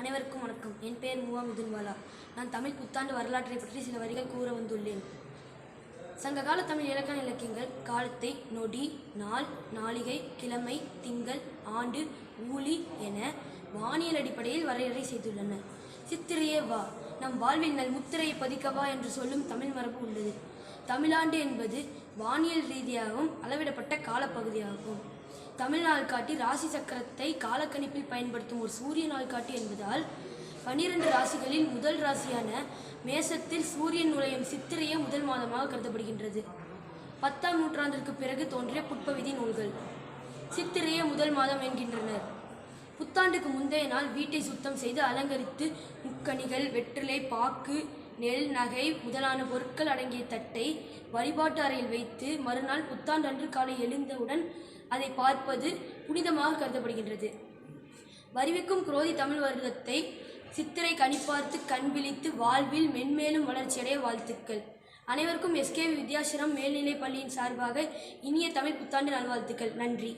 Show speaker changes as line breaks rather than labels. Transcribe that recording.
அனைவருக்கும் வணக்கம். என் பெயர் முவா முதுன்வாலா. நான் தமிழ் புத்தாண்டு வரலாற்றை பற்றி சில வரிகள் கூற வந்துள்ளேன். சங்ககால தமிழ் இலக்கண இலக்கியங்கள் காலத்தை நொடி நாள் நாளிகை கிழமை திங்கள் ஆண்டு ஊழி என வானியல் அடிப்படையில் வரையறை செய்துள்ளன. சித்திரையே வா. நம் வாழ்வில் நல் முத்திரையை பதிக்கவா என்று சொல்லும் தமிழ் மரபு உள்ளது. தமிழாண்டு என்பது வானியல் ரீதியாகவும் அளவிடப்பட்ட காலப்பகுதியாகும். தமிழ் நாள்காட்டி ராசி சக்கரத்தை காலக்கணிப்பில் பயன்படுத்தும் ஒரு சூரிய நாள்காட்டி என்பதால் பனிரெண்டு ராசிகளில் முதல் ராசியான மேசத்தில் சூரியன் நுழையும் சித்திரையே முதல் மாதமாக கருதப்படுகின்றது. பத்தாம் நூற்றாண்டிற்கு பிறகு தோன்றிய புட்பவிதி நூல்கள். சித்திரையே முதல் மாதம் என்கின்றனர். புத்தாண்டுக்கு முந்தைய நாள் வீட்டை சுத்தம் செய்து அலங்கரித்து முக்கணிகள் வெற்றிலை பாக்கு நெல் நகை முதலான பொருட்கள் அடங்கிய தட்டை வழிபாட்டு அறையில் வைத்து மறுநாள் புத்தாண்டன்று காலை எழுந்தவுடன் அதை பார்ப்பது புனிதமாக கருதப்படுகின்றது. வருவிக்கும் குரோதி தமிழ் வருடத்தை சித்திரை கணிப்பார்த்து கண் விழித்து வாழ்வில் மென்மேலும் வளர்ச்சியடைய வாழ்த்துக்கள். அனைவருக்கும் எஸ்கே வித்யாசிரம் மேல்நிலைப் பள்ளியின் சார்பாக இனிய தமிழ் புத்தாண்டு நல்வாழ்த்துக்கள். நன்றி.